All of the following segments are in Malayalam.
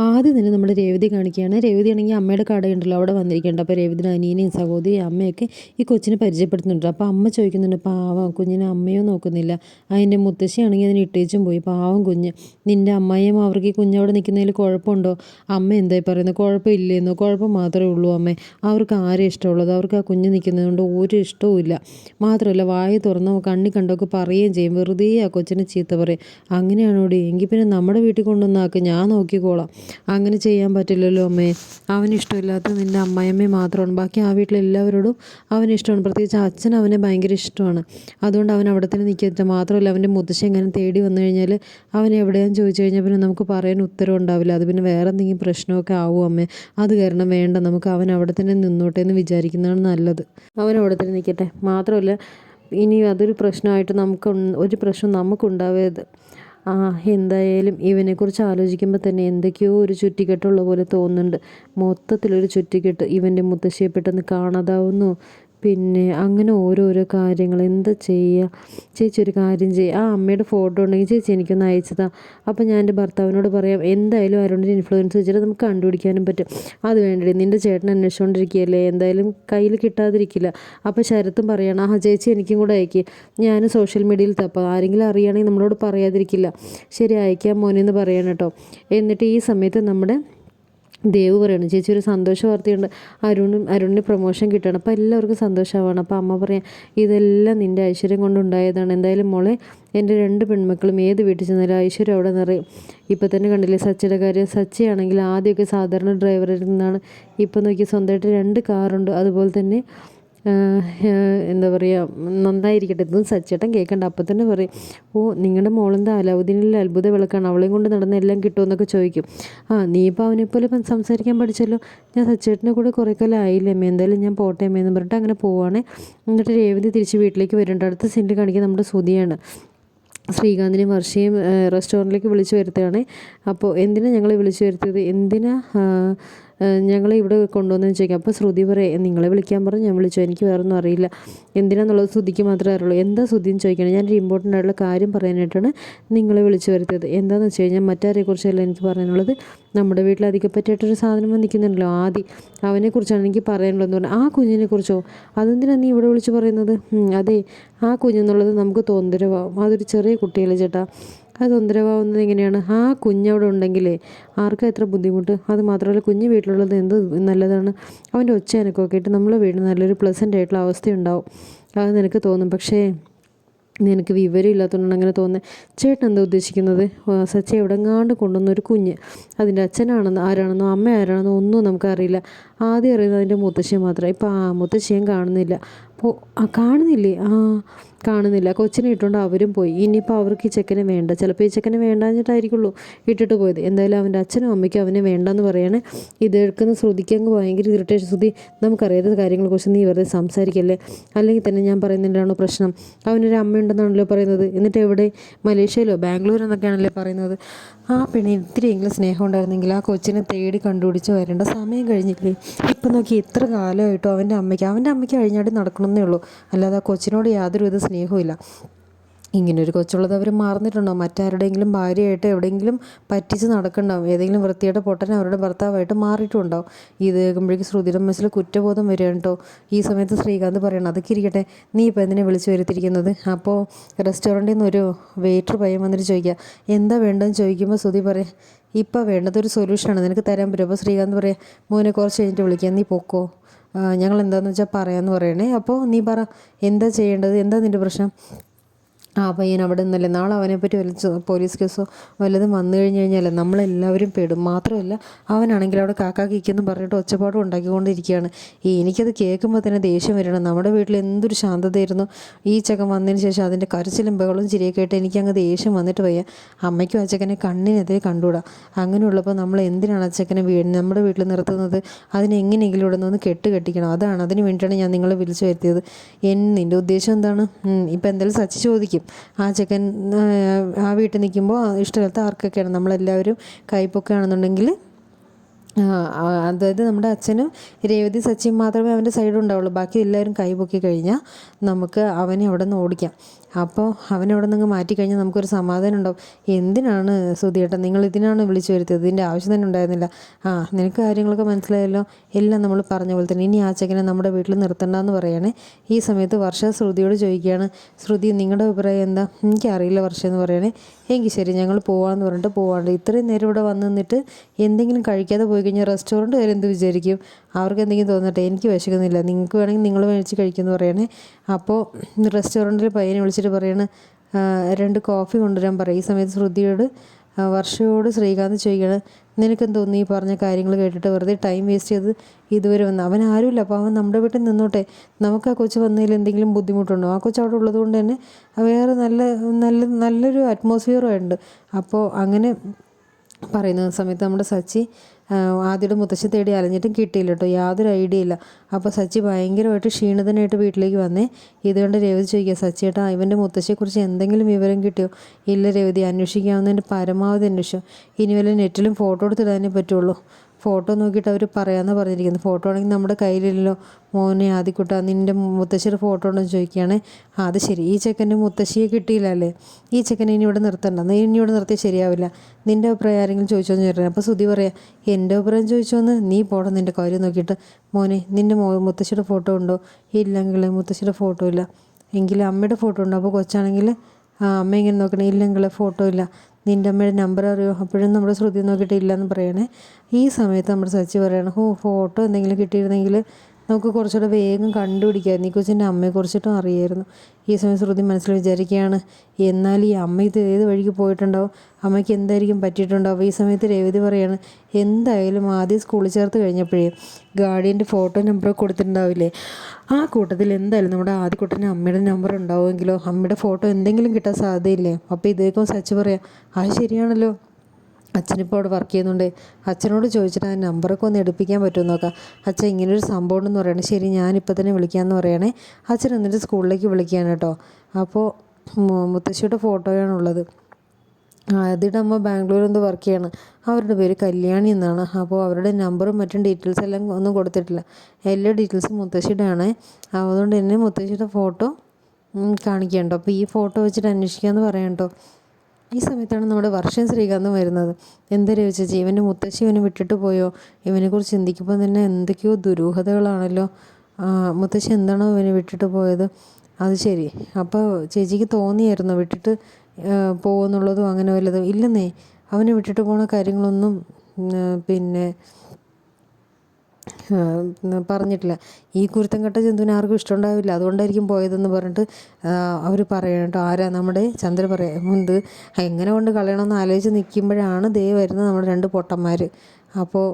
ആദ്യം തന്നെ നമ്മൾ രേവതി കാണിക്കുകയാണ്. രേവതി ആണെങ്കിൽ അമ്മയുടെ കടയുണ്ടല്ലോ അവിടെ വന്നിരിക്കുന്നുണ്ട്. അപ്പോൾ രേവതിയുടെ അനിയനെയും സഹോദരി അമ്മയൊക്കെ ഈ കൊച്ചിനെ പരിചയപ്പെടുത്തുന്നുണ്ട്. അപ്പോൾ അമ്മ ചോദിക്കുന്നുണ്ട് പാവം കുഞ്ഞിനെ അമ്മയോ നോക്കുന്നില്ല. അതിന്റെ മുത്തശ്ശിയാണെങ്കിൽ അതിന് ഇട്ടേച്ചും പോയി. പാവം കുഞ്ഞ്. നിന്റെ അമ്മയും അവർക്ക് ഈ കുഞ്ഞവിടെ നിൽക്കുന്നതിൽ കുഴപ്പമുണ്ടോ? അമ്മ എന്തായി പറയുന്നത് കുഴപ്പമില്ലെന്നോ. കുഴപ്പം മാത്രമേ ഉള്ളൂ അമ്മേ. അവർക്ക് ആരെ ഇഷ്ടമുള്ളത്? അവർക്ക് ആ കുഞ്ഞ് നിൽക്കുന്നതുകൊണ്ട് ഒരു ഇഷ്ടവും ഇല്ല. മാത്രമല്ല വായ തുറന്നോ കണ്ണി കണ്ടൊക്കെ പറയുകയും ചെയ്യും. വെറുതെ ആ കൊച്ചിനെ ചീത്ത പറയും. അങ്ങനെയാണോടി? എങ്കിൽ പിന്നെ നമ്മുടെ വീട്ടിൽ കൊണ്ടുവന്നാക്ക് ഞാൻ നോക്കിക്കോളാം. അങ്ങനെ ചെയ്യാൻ പറ്റില്ലല്ലോ അമ്മേ. അവന് ഇഷ്ടമില്ലാത്ത നിന്റെ അമ്മയമ്മ മാത്രമാണ്. ബാക്കി ആ വീട്ടിലെല്ലാവരോടും അവന് ഇഷ്ടമാണ്. പ്രത്യേകിച്ച് അച്ഛൻ അവനെ ഭയങ്കര ഇഷ്ടമാണ്. അതുകൊണ്ട് അവൻ അവിടെ തന്നെ നിൽക്കത്തില്ല മാത്രമല്ല അവന്റെ മുത്തശ്ശി എങ്ങനെ തേടി വന്നു കഴിഞ്ഞാൽ അവൻ എവിടെയാന്ന് ചോദിച്ചു കഴിഞ്ഞാൽ പിന്നെ നമുക്ക് പറയാൻ ഉത്തരം ഉണ്ടാവില്ല. അത് പിന്നെ വേറെ എന്തെങ്കിലും പ്രശ്നമൊക്കെ ആവും അമ്മേ. അത് കാരണം വേണ്ട. നമുക്ക് അവൻ അവിടെ തന്നെ നിന്നോട്ടെ എന്ന് വിചാരിക്കുന്നതാണ് നല്ലത്. അവൻ അവിടെ തന്നെ നിൽക്കട്ടെ. മാത്രമല്ല ഇനി അതൊരു പ്രശ്നമായിട്ട് നമുക്ക് ഒരു പ്രശ്നം നമുക്കുണ്ടാവരുത്. എന്തായാലും ഇവനെക്കുറിച്ച് ആലോചിക്കുമ്പോൾ തന്നെ എന്തൊക്കെയോ ഒരു ചുറ്റിക്കെട്ടുള്ള പോലെ തോന്നുന്നുണ്ട്. മൊത്തത്തിലൊരു ചുറ്റിക്കെട്ട് ഇവന്റെ മുത്തശ്ശിയെ പെട്ടെന്ന് കാണാതാവുന്നു. പിന്നെ അങ്ങനെ ഓരോരോ കാര്യങ്ങൾ. എന്താ ചെയ്യുക? ചേച്ചി ഒരു കാര്യം ചെയ്യുക ആ അമ്മയുടെ ഫോട്ടോ ഉണ്ടെങ്കിൽ ചേച്ചി എനിക്കൊന്ന് അയച്ചതാ. അപ്പോൾ ഞാൻ എന്റെ ഭർത്താവിനോട് പറയാം എന്തായാലും ആരോടെ ഇൻഫ്ലുവൻസ് വെച്ചിട്ട് നമുക്ക് കണ്ടുപിടിക്കാനും പറ്റും. അത് വേണ്ടി നിന്റെ ചേട്ടൻ അന്വേഷിച്ചുകൊണ്ടിരിക്കുകയല്ലേ എന്തായാലും കയ്യിൽ കിട്ടാതിരിക്കില്ല. അപ്പോൾ ശരത്തും പറയണം ആ ചേച്ചി എനിക്കും കൂടെ അയക്കുക ഞാൻ സോഷ്യൽ മീഡിയയിൽ തപ്പാം. ആരെങ്കിലും അറിയുകയാണെങ്കിൽ നമ്മളോട് പറയാതിരിക്കില്ല. ശരി അയക്കാം മോനെന്ന് പറയണം കേട്ടോ. എന്നിട്ട് ഈ സമയത്ത് നമ്മുടെ ദേവ് പറയണം ചേച്ചി ഒരു സന്തോഷ വാർത്തയുണ്ട്. അരുണും അരുണിന് പ്രൊമോഷൻ കിട്ടണം അപ്പോൾ എല്ലാവർക്കും സന്തോഷമാവണം. അപ്പോൾ അമ്മ പറയാം ഇതെല്ലാം നിന്റെ ഐശ്വര്യം കൊണ്ടുണ്ടായതാണ്. എന്തായാലും മോളെ എന്റെ രണ്ട് പെൺമക്കളും ഏത് വീട്ടിൽ ചെന്നാലും ഐശ്വര്യം അവിടെ നിറയും. ഇപ്പോൾ തന്നെ കണ്ടില്ലേ സച്ചിയുടെ കാര്യം. സച്ചിയാണെങ്കിൽ ആദ്യമൊക്കെ സാധാരണ ഡ്രൈവറിൽ നിന്നാണ്. ഇപ്പോൾ നോക്കി സ്വന്തമായിട്ട് രണ്ട് കാറുണ്ട് അതുപോലെ തന്നെ എന്താ പറയുക നന്നായിരിക്കട്ടെ ഇതും സച്ചേട്ടൻ കേൾക്കണ്ട അപ്പം തന്നെ പറയും ഓ നിങ്ങളുടെ മോളെന്താ അലാവുദ്ദീനിൽ അത്ഭുത വിളക്കാണ് അവളെയും കൊണ്ട് നടന്ന എല്ലാം കിട്ടുമെന്നൊക്കെ ചോദിക്കും. ആ നീ ഇപ്പോൾ അവനെപ്പോലെ ഇപ്പം സംസാരിക്കാൻ പഠിച്ചല്ലോ? ഞാൻ സച്ചേട്ടനെ കൂടെ കുറേ കാലം ആയില്ലേ എന്തായാലും ഞാൻ പോട്ടെ അമ്മയെന്ന് പറഞ്ഞിട്ട് അങ്ങനെ പോവാണ്. എന്നിട്ട് രേവതി തിരിച്ച് വീട്ടിലേക്ക് വരുന്നുണ്ട്. അടുത്ത സീനിൽ കാണിക്കാൻ നമ്മുടെ സുതിയാണ് ശ്രീകാന്തിനെയും വർഷയും റെസ്റ്റോറന്റിലേക്ക് വിളിച്ചു വരുത്തുകയാണ്. അപ്പോൾ എന്തിനാണ് ഞങ്ങളെ വിളിച്ചു വരുത്തിയത്? എന്തിനാ ഞങ്ങളെ ഇവിടെ കൊണ്ടുവന്നെന്ന് ചോദിക്കാം അപ്പോൾ ശ്രുതി പറയും നിങ്ങളെ വിളിക്കാൻ പറഞ്ഞു. ഞാൻ വിളിച്ചു എനിക്ക് വേറൊന്നും അറിയില്ല. എന്തിനാന്നുള്ളത് ശ്രുതിക്ക് മാത്രമേ അറിയുള്ളൂ. എന്താ ശ്രുതി എന്ന് ചോദിക്കണം? ഞാനൊരു ഇമ്പോർട്ടന്റ് ആയിട്ടുള്ള കാര്യം പറയാനായിട്ടാണ് നിങ്ങളെ വിളിച്ചു വരുത്തിയത്. എന്താണെന്ന് വെച്ച് കഴിഞ്ഞാൽ മറ്റാരെക്കുറിച്ചല്ല എനിക്ക് പറയാനുള്ളത്. നമ്മുടെ വീട്ടിൽ അധികപ്പറ്റായിട്ടൊരു സാധനം വന്നിക്കുന്നുണ്ടല്ലോ ആദി. അവനെക്കുറിച്ചാണ് എനിക്ക് പറയാനുള്ളത് പറഞ്ഞു ആ കുഞ്ഞിനെ കുറിച്ചോ അതെന്തിനാണ് നീ ഇവിടെ വിളിച്ച് പറയുന്നത്? അതെ ആ കുഞ്ഞെന്നുള്ളത് നമുക്ക് തോന്തരവാകും അതൊരു ചെറിയ കുട്ടിയല്ലേ ചേട്ടാ. അത് തൊന്തരവാകുന്നത് എങ്ങനെയാണ്? ആ കുഞ്ഞവിടെ ഉണ്ടെങ്കിലേ ആർക്കും എത്ര ബുദ്ധിമുട്ട്? അത് മാത്രമല്ല കുഞ്ഞ് വീട്ടിലുള്ളത് എന്ത് നല്ലതാണ്? അവന്റെ ഒച്ച എനക്കൊക്കെ ആയിട്ട് നമ്മളെ വീട്ടിൽ നല്ലൊരു പ്ലസന്റ് ആയിട്ടുള്ള അവസ്ഥയുണ്ടാവും. അത് നിനക്ക് തോന്നും. പക്ഷേ നിനക്ക് വിവരം ഇല്ലാത്തതുകൊണ്ടാണ് അങ്ങനെ തോന്നുന്നത് ചേട്ടൻ എന്താ ഉദ്ദേശിക്കുന്നത്? സച്ചി എവിടെങ്ങാണ്ട് കൊണ്ടുവന്ന ഒരു കുഞ്ഞ്. അതിന്റെ അച്ഛനാണെന്നോ ആരാണെന്നോ അമ്മ ആരാണെന്നോ ഒന്നും നമുക്കറിയില്ല ആദ്യം അറിയുന്നത് അതിന്റെ മുത്തശ്ശി മാത്രമേ ഇപ്പോൾ ആ മുത്തശ്ശിയും കാണുന്നില്ല. അപ്പോൾ കാണുന്നില്ലേ? ആ കാണുന്നില്ല. കൊച്ചിനെ ഇട്ടുകൊണ്ട് അവരും പോയി. ഇനിയിപ്പോൾ അവർക്ക് ഈ ചെക്കനെ വേണ്ട. ചിലപ്പോൾ ഈ ചെക്കനെ വേണ്ടാഞ്ഞിട്ടായിരിക്കുള്ളൂ ഇട്ടിട്ട് പോയത്. എന്തായാലും അവന്റെ അച്ഛനും അമ്മയ്ക്കും അവനെ വേണ്ടെന്ന് പറയാണ്. ഇത് എടുക്കുന്ന ശ്രുതിക്ക് അങ്ങ് ഭയങ്കര ഇറിറ്റേഷൻ ശ്രുതി നമുക്കറിയാത്ത കാര്യങ്ങളെക്കുറിച്ച് നീ വെറുതെ സംസാരിക്കല്ലേ? അല്ലെങ്കിൽ തന്നെ ഞാൻ പറയുന്നതിന്റെയാണോ പ്രശ്നം? അവനൊരു അമ്മയുണ്ടെന്നാണല്ലോ പറയുന്നത്. എന്നിട്ട് എവിടെ? മലേഷ്യയിലോ? ബാംഗ്ലൂർ എന്നൊക്കെയാണല്ലോ പറയുന്നത്. ആ പെണ്ണിന് ഇത്തിരിയെങ്കിലും സ്നേഹം ഉണ്ടായിരുന്നെങ്കിൽ ആ കൊച്ചിനെ തേടി കണ്ടുപിടിച്ച് വരേണ്ട സമയം കഴിഞ്ഞില്ലേ? ഇപ്പം നോക്കി ഇത്ര കാലമായിട്ടോ അവന്റെ അമ്മയ്ക്ക് അവന്റെ അമ്മയ്ക്ക് കഴിഞ്ഞാടി നടക്കണമെന്നേ ഉള്ളൂ. അല്ലാതെ ആ കൊച്ചിനോട് യാതൊരുവിധ സ്നേഹമില്ല ഇങ്ങനൊരു കൊച്ചുള്ളത് അവർ മറന്നിട്ടുണ്ടോ മറ്റാരുടെയെങ്കിലും ഭാര്യയായിട്ട് എവിടെയെങ്കിലും പറ്റിച്ച് നടക്കണ്ടാവും ഏതെങ്കിലും വൃത്തിയുടെ പൊട്ടൻ അവരുടെ ഭർത്താവായിട്ട് മാറിയിട്ടുണ്ടാവും. ഇത് കേൾക്കുമ്പോഴേക്കും ശ്രുതിയുടെ മനസ്സിൽ കുറ്റബോധം വരികയാണ് കേട്ടോ. ഈ സമയത്ത് ശ്രീകാന്ത് പറയണം അതൊക്കെ ഇരിക്കട്ടെ. നീ ഇപ്പോൾ എന്തിനെ വിളിച്ചു വരുത്തിയിരിക്കുന്നത്? അപ്പോൾ റെസ്റ്റോറന്റിൽ നിന്ന് ഒരു വെയിറ്റർ പയ്യൻ വന്നിട്ട് ചോദിക്കുക എന്താ വേണ്ടതെന്ന് ചോദിക്കുമ്പോൾ ശ്രുതി പറയാം ഇപ്പോൾ വേണ്ടതൊരു സൊല്യൂഷനാണ് നിനക്ക് തരാൻ പറ്റും. അപ്പോൾ ശ്രീകാന്ത് പറയാം മോനെ കുറച്ച് കഴിഞ്ഞിട്ട് വിളിക്കാം. നീ പൊക്കോ. ഞങ്ങൾ എന്താണെന്ന് വെച്ചാൽ പറയാമെന്ന് പറയണേ. അപ്പോൾ നീ പറ എന്താ ചെയ്യേണ്ടത്? എന്താ നിന്റെ പ്രശ്നം? ആ പയ്യൻ അവിടെ നിന്നല്ലേ. നാളെ അവനെപ്പറ്റി വല്ല പോലീസ് കേസോ വല്ലതും വന്നു കഴിഞ്ഞ് കഴിഞ്ഞാൽ നമ്മളെല്ലാവരും പെടും. മാത്രമല്ല അവനാണെങ്കിൽ അവിടെ കാക്കാക്കിക്കെന്ന് പറഞ്ഞിട്ട് ഒച്ചപ്പാടും ഉണ്ടാക്കിക്കൊണ്ടിരിക്കുകയാണ്. ഈ എനിക്കത് കേൾക്കുമ്പോൾ തന്നെ ദേഷ്യം വരണം നമ്മുടെ വീട്ടിൽ എന്തൊരു ശാന്തതയായിരുന്നു. ഈ ചക്കൻ വന്നതിന് ശേഷം അതിന്റെ കരച്ചിലും ബഹളും ചിരിയൊക്കെ ആയിട്ട് എനിക്കങ്ങ് ദേഷ്യം വന്നിട്ട് വയ്യ. അമ്മയ്ക്കും അച്ചക്കനെ കണ്ണിനെതിരെ കണ്ടുകൂടാ. അങ്ങനെയുള്ളപ്പോൾ നമ്മൾ എന്തിനാണ് അച്ചക്കനെ വീ നമ്മുടെ വീട്ടിൽ നിർത്തുന്നത്? അതിനെങ്ങനെയെങ്കിലും ഇവിടെ നിന്ന് കെട്ട് കെട്ടിക്കണം. അതാണ്. അതിന് വേണ്ടിയിട്ടാണ് ഞാൻ നിങ്ങളെ വിളിച്ചു വരുത്തിയത്. എൻ നിന്റെ ഉദ്ദേശം എന്താണ്? ഇപ്പം എന്തായാലും സച്ചി ചോദിക്കും. ആ ചെക്കൻ ആ വീട്ടിൽ നിൽക്കുമ്പോൾ ഇഷ്ടമില്ലാത്ത ആർക്കൊക്കെയാണ്? നമ്മളെല്ലാവരും കൈപ്പൊക്കെയാണെന്നുണ്ടെങ്കിൽ അതായത് നമ്മുടെ അച്ഛനും രേവതി സച്ചിൻ മാത്രമേ അവന്റെ സൈഡ് ഉണ്ടാവുള്ളൂ ബാക്കി എല്ലാവരും കൈ പൊക്കി കഴിഞ്ഞാൽ നമുക്ക് അവനെ അവിടെ നിന്ന് ഓടിക്കാം. അപ്പോൾ അവനവിടെ നിന്ന് മാറ്റിക്കഴിഞ്ഞാൽ നമുക്കൊരു സമാധാനം ഉണ്ടാവും എന്തിനാണ് സുധിയേട്ടൻ നിങ്ങൾ ഇതിനാണ് വിളിച്ചു വരുത്തിയത്? ഇതിന്റെ ആവശ്യം തന്നെ ഉണ്ടായിരുന്നില്ല. ആ നിനക്ക് കാര്യങ്ങളൊക്കെ മനസ്സിലായല്ലോ? എല്ലാം നമ്മൾ പറഞ്ഞ പോലെ തന്നെ. ഇനി ആ ചെക്കനെ നമ്മുടെ വീട്ടിൽ നിർത്തണ്ടെന്ന് പറയണേ. ഈ സമയത്ത് വർഷ ശ്രുതിയോട് ചോദിക്കുകയാണ്. ശ്രുതി നിങ്ങളുടെ അഭിപ്രായം എന്താ? എനിക്കറിയില്ല വർഷ എന്ന് പറയണേ. എങ്കിൽ ശരി ഞങ്ങൾ പോവാമെന്ന് പറഞ്ഞിട്ട് പോവാണ്ട് ഇത്രയും നേരം ഇവിടെ വന്ന് നിന്നിട്ട് എന്തെങ്കിലും കഴിക്കാതെ പോയി കഴിഞ്ഞാൽ റെസ്റ്റോറന്റ് വരെ എന്ത് വിചാരിക്കും? അവർക്ക് എന്തെങ്കിലും തോന്നട്ടെ എനിക്ക് വിശക്കുന്നില്ല. നിങ്ങൾക്ക് വേണമെങ്കിൽ നിങ്ങൾ മേടിച്ച് കഴിക്കുമെന്ന് പറയണേ. അപ്പോൾ റെസ്റ്റോറന്റിൽ പയ്യനെ വിളിച്ചിട്ട് പറയണ രണ്ട് കോഫി കൊണ്ടുവരാൻ പറയും ഈ സമയത്ത് ശ്രുതിയോട് വർഷയോട് ശ്രീകാന്ത് ചോദിക്കുകയാണ് നിനക്കെന്ത് തോന്നി ഈ പറഞ്ഞ കാര്യങ്ങൾ കേട്ടിട്ട്? വെറുതെ ടൈം വേസ്റ്റ് ചെയ്ത് ഇതുവരെ വന്ന്. അവൻ ആരുമില്ല. അപ്പോൾ അവൻ നമ്മുടെ വീട്ടിൽ നിന്നോട്ടെ. നമുക്ക് ആ കൊച്ചു വന്നതിൽ എന്തെങ്കിലും ബുദ്ധിമുട്ടുണ്ടോ? ആ കൊച്ച് അവിടെ ഉള്ളതുകൊണ്ട് തന്നെ വേറെ നല്ല നല്ല നല്ലൊരു അറ്റ്മോസ്ഫിയറുമായിട്ടുണ്ട് അപ്പോൾ അങ്ങനെ പറയുന്ന സമയത്ത് നമ്മുടെ സച്ചി ആദ്യയുടെ മുത്തശ്ശി തേടി അലഞ്ഞിട്ടും കിട്ടിയില്ല കേട്ടോ. യാതൊരു ഐഡിയ ഇല്ല. അപ്പോൾ സച്ചി ഭയങ്കരമായിട്ട് ക്ഷീണിതനായിട്ട് വീട്ടിലേക്ക് വന്നേ. ഇതുകൊണ്ട് രവതി ചോദിക്കുക സച്ചി ഏട്ടാ ഇവന്റെ മുത്തശ്ശിയെക്കുറിച്ച് എന്തെങ്കിലും വിവരം കിട്ടിയോ? ഇല്ല രവതി അന്വേഷിക്കാവുന്നതിന്റെ പരമാവധി അന്വേഷിച്ചു. ഇനി വല്ല നെറ്റിലും ഫോട്ടോ എടുത്തിടാനേ പറ്റുള്ളൂ. ഫോട്ടോ നോക്കിയിട്ട് അവർ പറയാമെന്ന് പറഞ്ഞിരിക്കുന്നത് ഫോട്ടോ ആണെങ്കിൽ നമ്മുടെ കയ്യിലില്ലല്ലോ. മോനെ ആദ്യക്കുട്ട നിന്റെ മുത്തശ്ശിയുടെ ഫോട്ടോ ഉണ്ടെന്ന് ചോദിക്കുകയാണ്. അത് ശരി. ഈ ചെക്കന്റെ മുത്തശ്ശിയെ കിട്ടിയില്ലല്ലേ ഈ ചെക്കനെ ഇനി ഇവിടെ നിർത്തണ്ട. നീ ഇനി ഇവിടെ നിർത്തിയാൽ ശരിയാവില്ല. നിന്റെ അഭിപ്രായം ആരെങ്കിലും ചോദിച്ചോന്ന് ചോദിക്കണം അപ്പോൾ സുധി പറയാം എന്റെ അഭിപ്രായം ചോദിച്ചോന്ന് നീ പോടാ നിന്റെ കാര്യം നോക്കിയിട്ട്. മോനെ നിന്റെ മോ മുത്തശ്ശിയുടെ ഫോട്ടോ ഉണ്ടോ? ഇല്ലെങ്കിൽ മുത്തശ്ശിയുടെ ഫോട്ടോ ഇല്ല. എങ്കിൽ അമ്മയുടെ ഫോട്ടോ ഉണ്ടോ? അപ്പോൾ കൊച്ചാണെങ്കിൽ അമ്മ ഇങ്ങനെ നോക്കണേ. ഇല്ലെങ്കിൽ ഫോട്ടോ ഇല്ല. നിന്റെ അമ്മയുടെ നമ്പർ അറിയോ? അപ്പോഴും നമ്മുടെ ശ്രുതി നോക്കിയിട്ട് പറയണേ. ഈ സമയത്ത് നമ്മുടെ സച്ചി പറയണം ഓ ഫോട്ടോ എന്തെങ്കിലും കിട്ടിയിരുന്നെങ്കിൽ നമുക്ക് കുറച്ചുകൂടെ വേഗം കണ്ടുപിടിക്കാം. ഈ കൊച്ചിന്റെ അമ്മയെക്കുറിച്ചിട്ടും അറിയായിരുന്നു. ഈ സമയം ശ്രുതി മനസ്സിൽ വിചാരിക്കുകയാണ് എന്നാൽ ഈ അമ്മ ഇത് ഏത് വഴിക്ക് പോയിട്ടുണ്ടാവും അമ്മയ്ക്ക് എന്തായിരിക്കും പറ്റിയിട്ടുണ്ടാവും ഈ സമയത്ത് രേവതി പറയാണ് എന്തായാലും ആദ്യം സ്കൂളിൽ ചേർത്ത് കഴിഞ്ഞപ്പോഴേ ഗാർഡിയന്റെ ഫോട്ടോ നമ്പർ കൊടുത്തിട്ടുണ്ടാവില്ലേ? ആ കൂട്ടത്തിൽ എന്തായാലും നമ്മുടെ ആദ്യക്കുട്ടന്റെ അമ്മയുടെ നമ്പർ ഉണ്ടാവുമെങ്കിലോ? അമ്മയുടെ ഫോട്ടോ എന്തെങ്കിലും കിട്ടാൻ സാധ്യതയില്ലേ? അപ്പോൾ ഇതേക്കും സച്ച് പറയാം അത് ശരിയാണല്ലോ. അച്ഛനിപ്പോൾ അവിടെ വർക്ക് ചെയ്യുന്നുണ്ട്. അച്ഛനോട് ചോദിച്ചിട്ട് ആ നമ്പറൊക്കെ ഒന്ന് എടുപ്പിക്കാൻ പറ്റുമോ നോക്കാം. അച്ഛൻ ഇങ്ങനൊരു സംഭവം ഉണ്ടെന്ന് പറയണേ. ശരി ഞാനിപ്പോൾ തന്നെ വിളിക്കാമെന്ന് പറയണേ. അച്ഛൻ എന്നിട്ട് സ്കൂളിലേക്ക് വിളിക്കുകയാണ് കേട്ടോ. അപ്പോൾ മുത്തശ്ശിയുടെ ഫോട്ടോയാണുള്ളത് ആദ്യയുടെ അമ്മ ബാംഗ്ലൂരിൽ നിന്ന് വർക്ക് ചെയ്യാണ്. അവരുടെ പേര് കല്യാണി എന്നാണ്. അപ്പോൾ അവരുടെ നമ്പറും മറ്റും ഡീറ്റെയിൽസ് എല്ലാം ഒന്നും കൊടുത്തിട്ടില്ല. എല്ലാ ഡീറ്റെയിൽസും മുത്തശ്ശിയുടെ ആണ് അതുകൊണ്ട് തന്നെ മുത്തശ്ശിയുടെ ഫോട്ടോ കാണിക്കണ്ടോ അപ്പോൾ ഈ ഫോട്ടോ വെച്ചിട്ട് അന്വേഷിക്കാമെന്ന് പറയണ്ടോ ഈ സമയത്താണ് നമ്മുടെ വർഷം ശ്രീകാന്തും വരുന്നത്. എന്താ ചേച്ചി ഇവന്റെ മുത്തശ്ശി ഇവനെ വിട്ടിട്ട് പോയോ? ഇവനെക്കുറിച്ച് ചിന്തിക്കുമ്പോൾ തന്നെ എന്തൊക്കെയോ ദുരൂഹതകളാണല്ലോ. മുത്തശ്ശി എന്താണോ ഇവനെ വിട്ടിട്ട് പോയത്? അത് ശരി. അപ്പോൾ ചേച്ചിക്ക് തോന്നിയായിരുന്നു വിട്ടിട്ട് പോകുമെന്നുള്ളതും അങ്ങനെ വല്ലതും? ഇല്ലെന്നേ. അവനെ വിട്ടിട്ട് പോണ കാര്യങ്ങളൊന്നും പിന്നെ പറഞ്ഞിട്ടില്ല. ഈ കുരുത്തം കെട്ട ജന്തുവിനെ ആർക്കും ഇഷ്ടമുണ്ടാവില്ല. അതുകൊണ്ടായിരിക്കും പോയതെന്ന് പറഞ്ഞിട്ട് അവർ പറയണം കേട്ടോ. ആരാ നമ്മുടെ ചന്ദ്ര പറയാം എന്ത്? എങ്ങനെ കൊണ്ട് കളയണമെന്ന് ആലോചിച്ച് നിൽക്കുമ്പോഴാണ് ദേ വരുന്നത് നമ്മുടെ രണ്ട് പൊട്ടന്മാർ അപ്പോൾ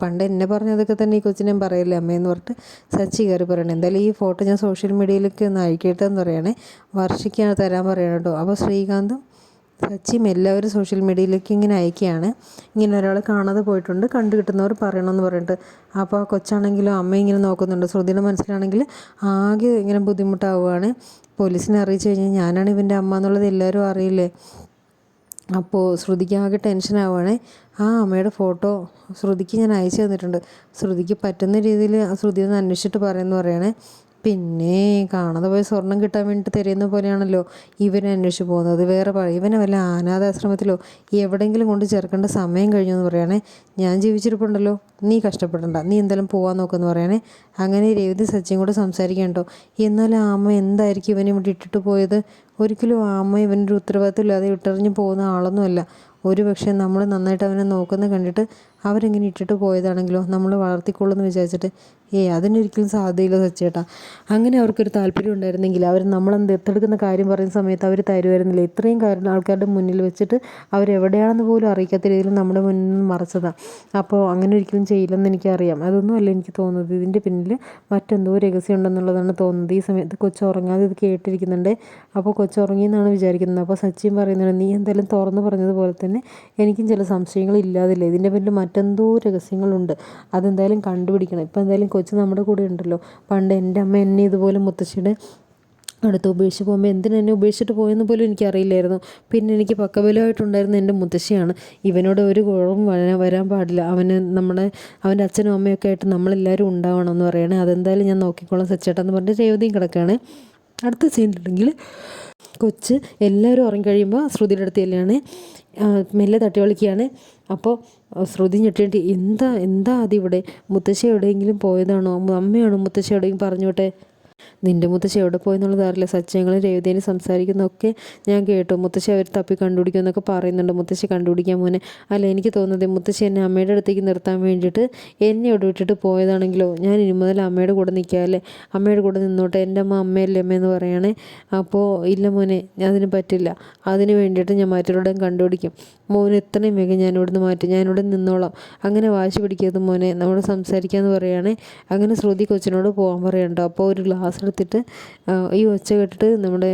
പണ്ട് എന്നെ പറഞ്ഞതൊക്കെ തന്നെ ഈ കൊച്ചിനെ പറയില്ലേ അമ്മയെന്ന് പറഞ്ഞിട്ട് സച്ചി കയറി പറയണേ. എന്തായാലും ഈ ഫോട്ടോ ഞാൻ സോഷ്യൽ മീഡിയയിലേക്ക് ഒന്ന് അയക്കട്ടെ എന്ന് പറയണേ. വർഷിക്കാണ് തരാൻ പറയണം കേട്ടോ. അപ്പോൾ ശ്രീകാന്തും സച്ചിയും എല്ലാവരും സോഷ്യൽ മീഡിയയിലേക്ക് ഇങ്ങനെ അയക്കുകയാണ്. ഇങ്ങനെ ഒരാൾ കാണാതെ പോയിട്ടുണ്ട്. കണ്ടു കിട്ടുന്നവർ പറയണമെന്ന് പറഞ്ഞിട്ട്. അപ്പോൾ ആ കൊച്ചാണെങ്കിലും അമ്മ ഇങ്ങനെ നോക്കുന്നുണ്ട്. ശ്രുതിയുടെ മനസ്സിലാണെങ്കിൽ ആകെ ഇങ്ങനെ ബുദ്ധിമുട്ടാവുകയാണ്. പോലീസിനെ അറിയിച്ചു കഴിഞ്ഞാൽ ഞാനാണ് ഇവന്റെ അമ്മ എന്നുള്ളത് എല്ലാവരും അറിയില്ലേ? അപ്പോൾ ശ്രുതിക്ക് ആകെ ടെൻഷൻ ആവുകയാണേ. ആ അമ്മയുടെ ഫോട്ടോ ശ്രുതിക്ക് ഞാൻ അയച്ചു തന്നിട്ടുണ്ട്. ശ്രുതിക്ക് പറ്റുന്ന രീതിയിൽ ശ്രുതി ഒന്ന് അന്വേഷിച്ചിട്ട് പറയുമെന്ന് പറയണേ. പിന്നെ കാണാതെ പോയ സ്വർണം കിട്ടാൻ വേണ്ടിയിട്ട് തിരയുന്ന പോലെയാണല്ലോ ഇവനെ അന്വേഷിച്ച് പോകുന്നത്. വേറെ പറയും. ഇവനെ വല്ല അനാഥാശ്രമത്തിലോ എവിടെയെങ്കിലും കൊണ്ട് ചേർക്കേണ്ട സമയം കഴിഞ്ഞു എന്ന് പറയണേ. ഞാൻ ജീവിച്ചിരിപ്പുണ്ടല്ലോ. നീ കഷ്ടപ്പെടണ്ട. നീ എന്തായാലും പോവാൻ നോക്കുമെന്ന് പറയണേ. അങ്ങനെ രേവതി സച്ചിയും കൂടെ സംസാരിക്കണ്ടോ എന്നാലും ആമ്മ എന്തായിരിക്കും ഇവനെ ഇവിടെ ഇട്ടിട്ട് പോയത്? ഒരിക്കലും ആമ ഇവനൊരു ഉത്തരവാദിത്തമില്ലാതെ ഇട്ടെറിഞ്ഞ് പോകുന്ന ആളൊന്നുമല്ല. ഒരു പക്ഷേ നമ്മൾ നന്നായിട്ട് അവനെ നോക്കുന്നത് കണ്ടിട്ട് അവരെങ്ങനെ ഇട്ടിട്ട് പോയതാണെങ്കിലോ നമ്മൾ വളർത്തിക്കൊള്ളുമെന്ന് വിചാരിച്ചിട്ട് ഏ അതിനൊരിക്കലും സാധ്യതയില്ല സച്ചേട്ടാ അങ്ങനെ അവർക്കൊരു താല്പര്യം ഉണ്ടായിരുന്നെങ്കിൽ അവർ നമ്മളെന്ത് ദത്തെടുക്കുന്ന കാര്യം പറയുന്ന സമയത്ത് അവർ തരുമായിരുന്നില്ല. ഇത്രയും കാര്യം ആൾക്കാരുടെ മുന്നിൽ വെച്ചിട്ട് അവരെവിടെയാണെന്ന് പോലും അറിയിക്കാത്ത രീതിയിൽ നമ്മുടെ മുന്നിൽ നിന്ന് മറച്ചതാണ് അപ്പോൾ അങ്ങനെ ഒരിക്കലും ചെയ്യില്ലെന്ന് എനിക്കറിയാം. അതൊന്നും അല്ല എനിക്ക് തോന്നുന്നത്. ഇതിന്റെ പിന്നിൽ മറ്റെന്തോ രഹസ്യം ഉണ്ടെന്നുള്ളതാണ് തോന്നുന്നത്. ഈ സമയത്ത് കൊച്ചുറങ്ങാതെ ഇത് കേട്ടിരിക്കുന്നുണ്ട്. അപ്പോൾ കൊച്ചുറങ്ങി ഉറങ്ങിയെന്നാണ് വിചാരിക്കുന്നത്. അപ്പോൾ സച്ചിൻ പറയുന്നുണ്ട് നീ എന്തായാലും തുറന്നു പറഞ്ഞതുപോലെ തന്നെ എനിക്കും ചില സംശയങ്ങൾ ഇല്ലാതില്ല? ഇതിന്റെ പിന്നിൽ മറ്റെന്തോ രഹസ്യങ്ങളുണ്ട്. അതെന്തായാലും കണ്ടുപിടിക്കണം. ഇപ്പം എന്തായാലും കൊച്ച് നമ്മുടെ കൂടെ ഉണ്ടല്ലോ. പണ്ട് എന്റെ അമ്മ എന്നെ ഇതുപോലെ മുത്തശ്ശിയുടെ അടുത്ത് ഉപേക്ഷിച്ച് പോകുമ്പോൾ എന്തിനു എന്നെ ഉപേക്ഷിച്ചിട്ട് പോയെന്ന് പോലും എനിക്കറിയില്ലായിരുന്നു. പിന്നെ എനിക്ക് പക്കബലമായിട്ടുണ്ടായിരുന്ന എന്റെ മുത്തശ്ശിയാണ്. ഇവനോട് ഒരു കുഴവും വരാൻ വരാൻ പാടില്ല. അവന് നമ്മുടെ അവന്റെ അച്ഛനും അമ്മയൊക്കെ ആയിട്ട് നമ്മളെല്ലാവരും ഉണ്ടാവണം എന്ന് പറയണേ. അതെന്തായാലും ഞാൻ നോക്കിക്കോളാം സച്ചേട്ടാന്ന് പറഞ്ഞിട്ട് രേവതിയും കിടക്കുകയാണ്. അടുത്ത സീനിലുണ്ടെങ്കിൽ കൊച്ച് എല്ലാവരും ഉറങ്ങിക്കഴിയുമ്പോൾ ശ്രുതിയുടെ അടുത്ത് ചെല്ലുകയാണ്. മെല്ലെ തട്ടി വിളിക്കുകയാണ് അപ്പോൾ ശ്രുതി ഞെട്ടിയിട്ട് എന്താ എന്താ അതിവിടെ? മുത്തശ്ശി എവിടെയെങ്കിലും പോയതാണോ? അമ്മയാണോ മുത്തശ്ശി എവിടെയെങ്കിലും പറഞ്ഞോട്ടെ നിന്റെ മുത്തശ്ശി എവിടെ പോയെന്നുള്ളത് അറിയില്ല. സച്ചയങ്ങളും രേവതേനെ സംസാരിക്കുന്നതൊക്കെ ഞാൻ കേട്ടു. മുത്തശ്ശി അവർ തപ്പി കണ്ടുപിടിക്കുമെന്നൊക്കെ പറയുന്നുണ്ട്. മുത്തശ്ശി കണ്ടുപിടിക്കാൻ മോനെ. അല്ല എനിക്ക് തോന്നുന്നത് മുത്തശ്ശി എന്നെ അമ്മയുടെ അടുത്തേക്ക് നിർത്താൻ വേണ്ടിയിട്ട് എന്നെ ഇവിടെ വിട്ടിട്ട് പോയതാണെങ്കിലോ ഞാൻ ഇനി മുതൽ അമ്മയുടെ കൂടെ നിൽക്കാമല്ലേ അമ്മയുടെ കൂടെ നിന്നോട്ടെ. എന്റെ അമ്മ അമ്മയല്ലേ അമ്മയെന്ന് പറയണേ. അപ്പോൾ ഇല്ല മോനെ അതിന് പറ്റില്ല. അതിന് വേണ്ടിയിട്ട് ഞാൻ മറ്റൊരുടെയും കണ്ടുപിടിക്കും. മോന് എത്രയും വേഗം ഞാൻ ഇവിടുന്ന് മാറ്റും. ഞാൻ ഇവിടെ നിന്നോളാം. അങ്ങനെ വാശി പിടിക്കരുത് മോനെ. നമ്മൾ സംസാരിക്കാമെന്ന് പറയുകയാണേ അങ്ങനെ ശ്രുതി കൊച്ചിനോട് പോകാൻ പറയണ്ടോ അപ്പോൾ ഒരു ഗ്ലാസ് എടുത്തിട്ട് ഈ ഒച്ച കേട്ടിട്ട് നമ്മുടെ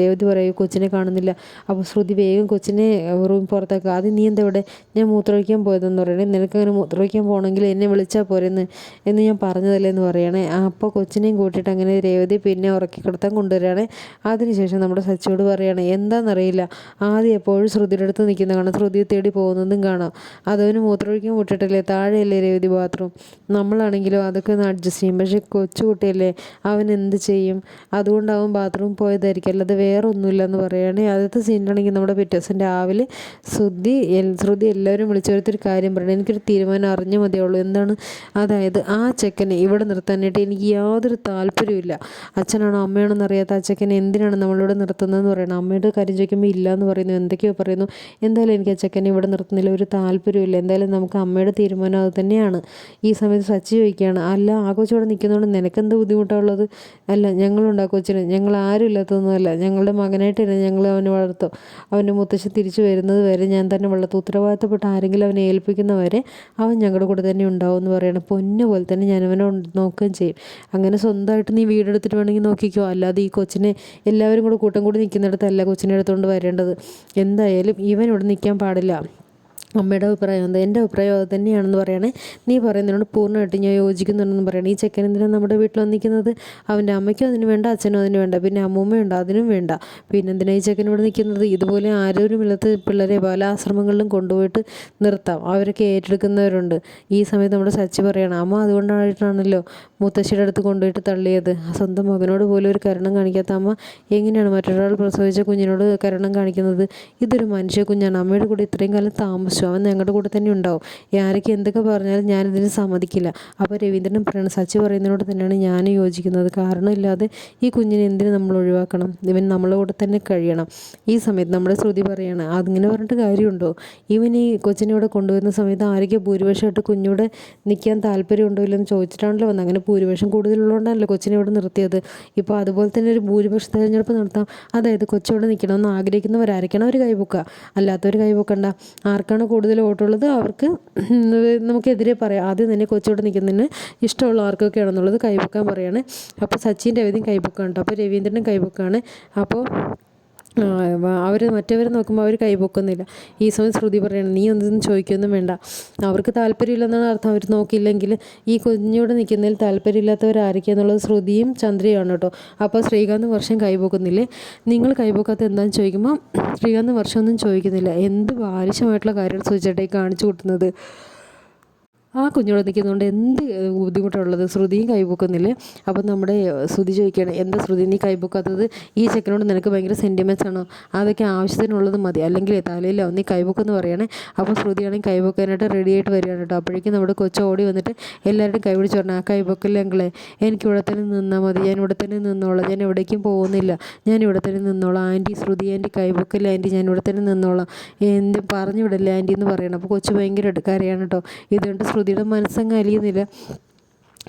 ദേവതി പറയും കൊച്ചിനെ കാണുന്നില്ല. അപ്പോൾ ശ്രുതി വേഗം കൊച്ചിനെ റൂം പുറത്താക്കുക. ആദ്യം നീ എന്താ ഇവിടെ? ഞാൻ മൂത്രമൊഴിക്കാൻ പോയതെന്ന് പറയണേ. നിനക്കങ്ങനെ മൂത്രമൊഴിക്കാൻ പോകണമെങ്കിൽ എന്നെ വിളിച്ചാൽ പോരെന്ന് എന്ന് ഞാൻ പറഞ്ഞതല്ലേ എന്ന് പറയണേ. അപ്പോൾ കൊച്ചിനെയും കൂട്ടിയിട്ട് അങ്ങനെ രേവതി പിന്നെ ഉറക്കി കിടത്താൻ കൊണ്ടുവരികയാണ്. അതിനുശേഷം നമ്മുടെ സച്ചിയോട് പറയുകയാണ് എന്താണെന്നറിയില്ല ആദ്യം എപ്പോഴും ശ്രുതിയുടെ അടുത്ത് നിൽക്കുന്ന കാണാം. ശ്രുതിയെ തേടി പോകുന്നതും കാണാം. അതവന് മൂത്രമൊഴിക്കാൻ വിട്ടിട്ടില്ലേ? താഴെയല്ലേ രേവതി ബാത്റൂം നമ്മളാണെങ്കിലും അതൊക്കെ ഒന്ന് അഡ്ജസ്റ്റ് ചെയ്യും. പക്ഷേ കൊച്ചുകുട്ടിയല്ലേ അവൻ എന്ത് ചെയ്യും? അതുകൊണ്ട് അവൻ ബാത്റൂം പോയതായിരിക്കും. അല്ലാതെ വേറെ ഒന്നുമില്ലെന്ന് പറയുകയാണെങ്കിൽ ആദ്യത്തെ സീനിലാണെങ്കിൽ നമ്മുടെ പിറ്റേ രാവിലെ ശ്രുതി ശ്രുതി എല്ലാവരും വിളിച്ചു വരുത്തൊരു കാര്യം പറയണം. എനിക്കൊരു തീരുമാനം അറിഞ്ഞു മതിയുള്ളൂ എന്താണ്? അതായത് ആ ചെക്കനെ ഇവിടെ നിർത്താനായിട്ട് എനിക്ക് യാതൊരു താല്പര്യമില്ല അച്ഛനാണോ അമ്മയാണോ എന്നറിയാത്ത ആ എന്തിനാണ് നമ്മളിവിടെ നിർത്തുന്നതെന്ന് പറയണം. അമ്മയുടെ കാര്യം ചോദിക്കുമ്പോൾ ഇല്ല എന്ന് പറയുന്നു. എന്തൊക്കെയോ പറയുന്നു. എന്തായാലും എനിക്ക് ആ ചെക്കനെ ഇവിടെ നിർത്തുന്നില്ല ഒരു താല്പര്യമില്ല എന്തായാലും നമുക്ക് അമ്മയുടെ തീരുമാനം അത് തന്നെയാണ്. ഈ സമയത്ത് സച്ചി ചോദിക്കുകയാണ് അല്ല ആ കൊച്ചിവിടെ നിൽക്കുന്നതുകൊണ്ട് നിനക്കെന്ത് ബുദ്ധിമുട്ടുള്ളത് അല്ല ഞങ്ങളുണ്ടാക്കും കൊച്ചിനെ. ഞങ്ങൾ ആരും ഇല്ലാത്തതൊന്നുമല്ല. ഞങ്ങളുടെ മകനായിട്ട് തന്നെ ഞങ്ങൾ അവനെ വളർത്തും. അവന്റെ മുത്തശ്ശൻ തിരിച്ചു വരുന്നത് വരെ ഞാൻ തന്നെ വളർത്തും. ഉത്തരവാദിത്തപ്പെട്ട ആരെങ്കിലും അവനെ ഏൽപ്പിക്കുന്നവരെ അവൻ ഞങ്ങളുടെ കൂടെ തന്നെ ഉണ്ടാവും എന്ന് പറയണം. പൊന്നു പോലെ തന്നെ ഞാൻ അവനെ നോക്കുകയും ചെയ്യും. അങ്ങനെ സ്വന്തമായിട്ട് നീ വീടെടുത്തിട്ട് വേണമെങ്കിൽ നോക്കിക്കോ. അല്ലാതെ ഈ കൊച്ചിനെ എല്ലാവരും കൂടെ കൂട്ടം കൂടി നിൽക്കുന്നിടത്തല്ല കൊച്ചിനെ എടുത്തുകൊണ്ട് വരേണ്ടത്. എന്തായാലും ഇവൻ ഇവിടെ നിൽക്കാൻ പാടില്ല. അമ്മയുടെ അഭിപ്രായം എന്താ? എന്റെ അഭിപ്രായം അത് തന്നെയാണെന്ന് പറയണേ. നീ പറയുന്നതിനോട് പൂർണമായിട്ട് ഞാൻ യോജിക്കുന്നുണ്ടെന്ന് പറയണേ. ഈ ചെക്കൻ എന്തിനാണ് നമ്മുടെ വീട്ടിൽ വന്നിരിക്കുന്നത്? അവന്റെ അമ്മയ്ക്കും അതിന് വേണ്ട അച്ഛനും അതിന് വേണ്ട പിന്നെ അമ്മൂമ്മയുണ്ട് അതിനും വേണ്ട. പിന്നെ എന്തിനാ ഈ ചെക്കൻ ഇവിടെ നിൽക്കുന്നത്? ഇതുപോലെ ആരോഗ്യമില്ലാത്ത പിള്ളേരെ പല ആശ്രമങ്ങളിലും കൊണ്ടുപോയിട്ട് നിർത്താം. അവരൊക്കെ ഏറ്റെടുക്കുന്നവരുണ്ട്. ഈ സമയത്ത് നമ്മുടെ സച്ചി പറയണം അമ്മ അതുകൊണ്ടായിട്ടാണല്ലോ മുത്തശ്ശിയുടെ അടുത്ത് കൊണ്ടുപോയിട്ട് തള്ളിയത്. സ്വന്തം മകനോട് പോലും ഒരു കരുണം കാണിക്കാത്ത അമ്മ എങ്ങനെയാണ് മറ്റൊരാൾ പ്രസവിച്ച കുഞ്ഞിനോട് കരണം കാണിക്കുന്നത്? ഇതൊരു മനുഷ്യ കുഞ്ഞാണ്. അമ്മയുടെ കൂടെ ഇത്രയും കാലം താമസിച്ചു അവൻ ഞങ്ങളുടെ കൂടെ തന്നെ ഉണ്ടാവും. ആരൊക്കെ എന്തൊക്കെ പറഞ്ഞാലും ഞാനിതിന് സമ്മതിക്കില്ല. അപ്പോൾ രവീന്ദ്രൻ പറയണം സച്ചി പറയുന്നതിനോട് തന്നെയാണ് ഞാൻ യോജിക്കുന്നത്. കാരണമില്ലാതെ ഈ കുഞ്ഞിനെ എന്തിനു നമ്മൾ ഒഴിവാക്കണം? ഇവൻ നമ്മളെ കൂടെ തന്നെ കഴിയണം. ഈ സമയത്ത് നമ്മുടെ ശ്രുതി പറയാണ് അതിങ്ങനെ പറഞ്ഞിട്ട് കാര്യമുണ്ടോ? ഇവൻ ഈ കൊച്ചിനെ ഇവിടെ കൊണ്ടുവരുന്ന സമയത്ത് ആരൊക്കെ ഭൂരിപക്ഷമായിട്ട് കുഞ്ഞൂടെ നിൽക്കാൻ താല്പര്യമുണ്ടോ ഇല്ലെന്ന് ചോദിച്ചിട്ടാണല്ലോ വന്നത്. അങ്ങനെ ഭൂരിപക്ഷം കൂടുതലുള്ളതുകൊണ്ടാണല്ലോ കൊച്ചിനെ ഇവിടെ നിർത്തിയത്. ഇപ്പോൾ അതുപോലെ തന്നെ ഒരു ഭൂരിപക്ഷ തിരഞ്ഞെടുപ്പ് നടത്താം. അതായത് കൊച്ചിവിടെ നിൽക്കണമെന്ന് ആഗ്രഹിക്കുന്നവരായിരിക്കണം. അവർ കൈപൊക്കുക അല്ലാത്തവർ കൈപൊക്കണ്ട ആർക്കാണ് കൂടുതൽ വോട്ടുള്ളത് അവർക്ക് നമുക്കെതിരെ പറയാം. ആദ്യം തന്നെ കൊച്ചോട് നിൽക്കുന്നതിന് ഇഷ്ടമുള്ള ആർക്കൊക്കെയാണെന്നുള്ളത് കൈപൊക്കാൻ പറയുകയാണ് അപ്പോൾ സച്ചിൻ അവധിയും കൈപൊക്കാണ് കേട്ടോ. അപ്പോൾ രവീന്ദ്രനും കൈപൊക്കാണ് അപ്പോൾ അവർ മറ്റവർ നോക്കുമ്പോൾ അവർ കൈപൊക്കുന്നില്ല ഈ സമയം ശ്രുതി പറയണം നീ ഒന്നും ചോദിക്കൊന്നും വേണ്ട. അവർക്ക് താല്പര്യമില്ലെന്നാണ് അർത്ഥം. അവർ നോക്കിയില്ലെങ്കിൽ ഈ കുഞ്ഞോട് നിൽക്കുന്നതിൽ താല്പര്യമില്ലാത്തവരായിരിക്കുക എന്നുള്ളത് ശ്രുതിയും ചന്ദ്രയുമാണ് കേട്ടോ. അപ്പോൾ ശ്രീകാന്ത് വർഷം കൈപൊക്കുന്നില്ലേ നിങ്ങൾ കൈപൊക്കാത്ത എന്താണെന്ന് ചോദിക്കുമ്പോൾ ശ്രീകാന്ത് വർഷമൊന്നും ചോദിക്കുന്നില്ല. എന്ത് ബാലിശമായിട്ടുള്ള കാര്യങ്ങൾ സുചേട്ടയെ കാണിച്ചു കൂട്ടുന്നത് ആ കുഞ്ഞോട് നിൽക്കുന്നതുകൊണ്ട് എന്ത് ബുദ്ധിമുട്ടുള്ളത് ശ്രുതിയും കൈപൊക്കുന്നില്ലേ? അപ്പം നമ്മുടെ ശ്രുതി ചോദിക്കുകയാണ് എന്താ ശ്രുതി നീ കൈപൊക്കാത്തത്? ഈ ചെക്കനോട് നിനക്ക് ഭയങ്കര സെന്റിമെന്റ്സ് ആണോ? അതൊക്കെ ആവശ്യത്തിനുള്ളത് മതി. അല്ലെങ്കിൽ തലയിലോ നീ കൈപൊക്കെന്ന് പറയണേ. അപ്പോൾ ശ്രുതിയാണെങ്കിൽ കൈപൊക്കാനായിട്ട് റെഡി ആയിട്ട് വരികയാണ് കേട്ടോ. അപ്പോഴേക്കും നമ്മുടെ കൊച്ചു ഓടി വന്നിട്ട് എല്ലാവരും കൈ പിടിച്ച് പറഞ്ഞു ആ കൈപൊക്കില്ല എനിക്ക് ഇവിടെ തന്നെ നിന്നാൽ മതി. ഞാൻ ഇവിടെ തന്നെ നിന്നോളാം. ഞാൻ എവിടേക്കും പോകുന്നില്ല. ഞാൻ ഇവിടെ തന്നെ നിന്നോളാം. ആന്റി ശ്രുതി ആന്റി കൈപൊക്കില്ല? ആന്റി ഞാൻ ഇവിടെ തന്നെ നിന്നോളാം. എന്ത് പറഞ്ഞു വിടല്ലേ ആന്റി എന്ന് പറയണം. അപ്പോൾ കൊച്ചു ഭയങ്കര എടുക്കാറിയാണ് കേട്ടോ. ഇതുകൊണ്ട് ശ്രുതിയുടെ മനസ്സങ്ങ് അലിയുന്നില്ല.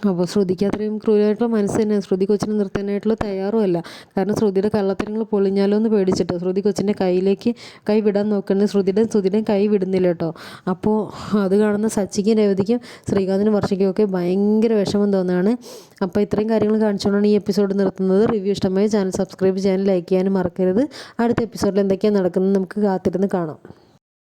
അപ്പോൾ ശ്രുതിക്ക് അത്രയും ക്രൂരമായിട്ടുള്ള മനസ്സ് തന്നെ. ശ്രുതി കൊച്ചിനെ നിർത്താനായിട്ടുള്ള തയ്യാറുമല്ല. കാരണം ശ്രുതിയുടെ കള്ളത്തരങ്ങൾ പൊളിഞ്ഞാലോ എന്ന് പേടിച്ചിട്ട് ശ്രുതി കൊച്ചിന്റെ കയ്യിലേക്ക് കൈ വിടാൻ നോക്കുന്നത് ശ്രുതിയുടെ ശ്രുതിയുടെയും കൈ വിടുന്നില്ല കേട്ടോ. അപ്പോൾ അത് കാണുന്ന സച്ചിക്കും രവതിക്കും ശ്രീകാന്തിനും വർഷയ്ക്കും ഒക്കെ ഭയങ്കര വിഷമം തോന്നുകയാണ് അപ്പോൾ ഇത്രയും കാര്യങ്ങൾ കാണിച്ചുകൊണ്ടാണ് ഈ എപ്പിസോഡ് നിർത്തുന്നത്. റിവ്യൂ ഇഷ്ടമായി ചാനൽ സബ്സ്ക്രൈബ് ചെയ്യാനും ലൈക്ക് ചെയ്യാനും മറക്കരുത്. അടുത്ത എപ്പിസോഡിൽ എന്തൊക്കെയാണ് നടക്കുന്നത് നമുക്ക് കാത്തിരുന്ന് കാണാം.